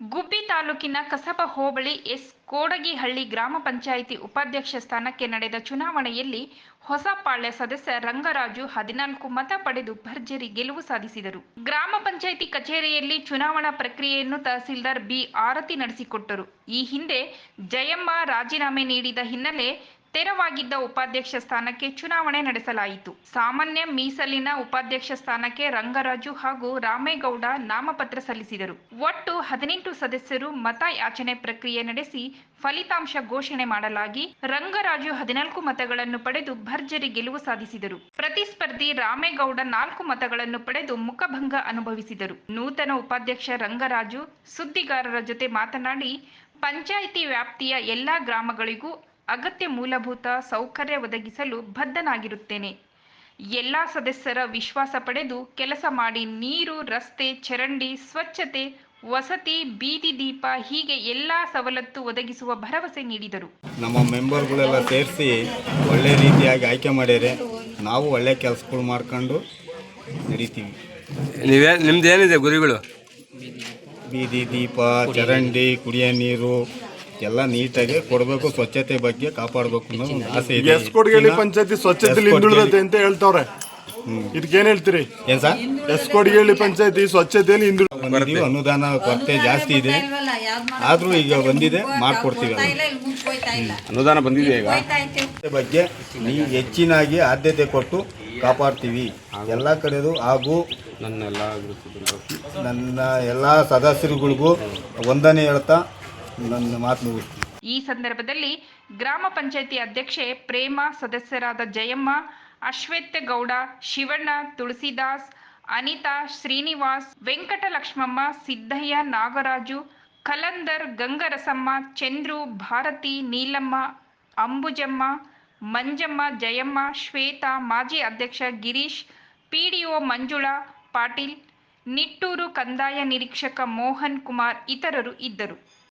ಗುಬ್ಬಿ ತಾಲೂಕಿನ ಕಸಬ ಹೋಬಳಿ ಎಸ್ ಕೋಡಗಿಹಳ್ಳಿ ಗ್ರಾಮ ಪಂಚಾಯಿತಿ ಉಪಾಧ್ಯಕ್ಷ ಸ್ಥಾನಕ್ಕೆ ನಡೆದ ಚುನಾವಣೆಯಲ್ಲಿ ಹೊಸಪಾಳ್ಯ ಸದಸ್ಯ ರಂಗರಾಜು ಹದಿನಾಲ್ಕು ಮತ ಪಡೆದು ಭರ್ಜರಿ ಗೆಲುವು ಸಾಧಿಸಿದರು. ಗ್ರಾಮ ಪಂಚಾಯಿತಿ ಕಚೇರಿಯಲ್ಲಿ ಚುನಾವಣಾ ಪ್ರಕ್ರಿಯೆಯನ್ನು ತಹಸೀಲ್ದಾರ್ ಬಿ ಆರತಿ ನಡೆಸಿಕೊಟ್ಟರು. ಈ ಹಿಂದೆ ಜಯಮ್ಮ ರಾಜೀನಾಮೆ ನೀಡಿದ ಹಿನ್ನೆಲೆ ತೆರವಾಗಿದ್ದ ಉಪಾಧ್ಯಕ್ಷ ಸ್ಥಾನಕ್ಕೆ ಚುನಾವಣೆ ನಡೆಸಲಾಯಿತು. ಸಾಮಾನ್ಯ ಮೀಸಲಿನ ಉಪಾಧ್ಯಕ್ಷ ಸ್ಥಾನಕ್ಕೆ ರಂಗರಾಜು ಹಾಗೂ ರಾಮೇಗೌಡ ನಾಮಪತ್ರ ಸಲ್ಲಿಸಿದರು. ಒಟ್ಟು ಹದಿನೆಂಟು ಸದಸ್ಯರು ಮತ ಯಾಚನೆ ಪ್ರಕ್ರಿಯೆ ನಡೆಸಿ ಫಲಿತಾಂಶ ಘೋಷಣೆ ಮಾಡಲಾಗಿ ರಂಗರಾಜು ಹದಿನಾಲ್ಕು ಮತಗಳನ್ನು ಪಡೆದು ಭರ್ಜರಿ ಗೆಲುವು ಸಾಧಿಸಿದರು. ಪ್ರತಿಸ್ಪರ್ಧಿ ರಾಮೇಗೌಡ ನಾಲ್ಕು ಮತಗಳನ್ನು ಪಡೆದು ಮುಖಭಂಗ ಅನುಭವಿಸಿದರು. ನೂತನ ಉಪಾಧ್ಯಕ್ಷ ರಂಗರಾಜು ಸುದ್ದಿಗಾರರ ಜೊತೆ ಮಾತನಾಡಿ, ಪಂಚಾಯಿತಿ ವ್ಯಾಪ್ತಿಯ ಎಲ್ಲಾ ಗ್ರಾಮಗಳಿಗೂ ಅಗತ್ಯ ಮೂಲಭೂತ ಸೌಕರ್ಯ ಒದಗಿಸಲು ಬದ್ಧನಾಗಿರುತ್ತೇನೆ. ಎಲ್ಲ ಸದಸ್ಯರ ವಿಶ್ವಾಸ ಪಡೆದು ಕೆಲಸ ಮಾಡಿ ನೀರು ರಸ್ತೆ ಚರಂಡಿ ಸ್ವಚ್ಛತೆ ವಸತಿ ಬೀದಿ ದೀಪ ಹೀಗೆ ಎಲ್ಲ ಸವಲತ್ತು ಒದಗಿಸುವ ಭರವಸೆ ನೀಡಿದರು. ನಮ್ಮ ಮೆಂಬರ್ಗಳೆಲ್ಲ ಸೇರಿಸಿ ಒಳ್ಳೆ ರೀತಿಯಾಗಿ ಆಯ್ಕೆ ಮಾಡ್ಯಾರೆ ನಾವು ಒಳ್ಳೆ ಕೆಲಸಗಳು ಮಾಡ್ಕೊಂಡು ನಡೀತೀವಿ. ನೀವೇ ನಿಮ್ದು ಏನಿದೆ ಗುರಿಗಳು? ಬೀದಿ ದೀಪ ಚರಂಡಿ ಕುಡಿಯೋ ನೀರು ಎಲ್ಲ ನೀಟಾಗಿ ಕೊಡಬೇಕು ಸ್ವಚ್ಛತೆ ಬಗ್ಗೆ ಕಾಪಾಡಬೇಕು ಅನ್ನೋ ಒಂದು ಆಸೆ ಇದೆ. ಎಸ್ ಕೊಡ್ಗೇಳಿ ಪಂಚಾಯತಿ ಸ್ವಚ್ಛತೆಲಿ ಹಿಂದುಳಿದತೆ ಅಂತ ಹೇಳ್ತಾವ್ರೆ. ಇದಕ್ಕೇನ್ ಹೇಳ್ತೀರಿ? ಏನ್ ಸರ್? ಎಸ್ ಕೊಡ್ಗೇಳಿ ಪಂಚಾಯತಿ ಸ್ವಚ್ಛತೆಯಲ್ಲಿ ಹಿಂದುಳಿದ ಬಂದಿದ್ದೀವಿ ಅನುದಾನ ಕೊರತೆ ಜಾಸ್ತಿ ಇದೆ. ಆದ್ರೂ ಈಗ ಬಂದಿದೆ ಮಾಡ್ಕೊಡ್ತೀವಿ. ಅನುದಾನ ಬಂದಿದೆ ಈಗ? ಸ್ವಚ್ಛತೆ ಬಗ್ಗೆ ನೀವು ಹೆಚ್ಚಿನಾಗಿ ಆದ್ಯತೆ ಕೊಟ್ಟು ಕಾಪಾಡ್ತೀವಿ. ಎಲ್ಲ ಕಡೆದು ಹಾಗೂ ನನ್ನೆಲ್ಲ ನನ್ನ ಎಲ್ಲ ಸದಸ್ಯರುಗಳಿಗೂ ವಂದನೆ ಹೇಳ್ತಾ ನನ್ನ ಮಾತು ಈ ಸಂದರ್ಭದಲ್ಲಿ ಗ್ರಾಮ ಪಂಚಾಯಿತಿ ಅಧ್ಯಕ್ಷೆ ಪ್ರೇಮ, ಸದಸ್ಯರಾದ ಜಯಮ್ಮ ಅಶ್ವೇತ್ಯಗೌಡ ಶಿವಣ್ಣ, ತುಳಸಿದಾಸ್, ಅನಿತಾ, ಶ್ರೀನಿವಾಸ್, ವೆಂಕಟಲಕ್ಷ್ಮಮ್ಮ, ಸಿದ್ದಯ್ಯ, ನಾಗರಾಜು, ಕಲಂದರ್, ಗಂಗರಸಮ್ಮ, ಚಂದ್ರು, ಭಾರತಿ, ನೀಲಮ್ಮ, ಅಂಬುಜಮ್ಮ, ಮಂಜಮ್ಮ, ಜಯಮ್ಮ, ಶ್ವೇತಾ, ಮಾಜಿ ಅಧ್ಯಕ್ಷ ಗಿರೀಶ್, ಪಿಡಿಒ ಮಂಜುಳಾ, ಪಾಟೀಲ್, ನಿಟ್ಟೂರು ಕಂದಾಯ ನಿರೀಕ್ಷಕ ಮೋಹನ್ ಕುಮಾರ್ ಇತರರು ಇದ್ದರು.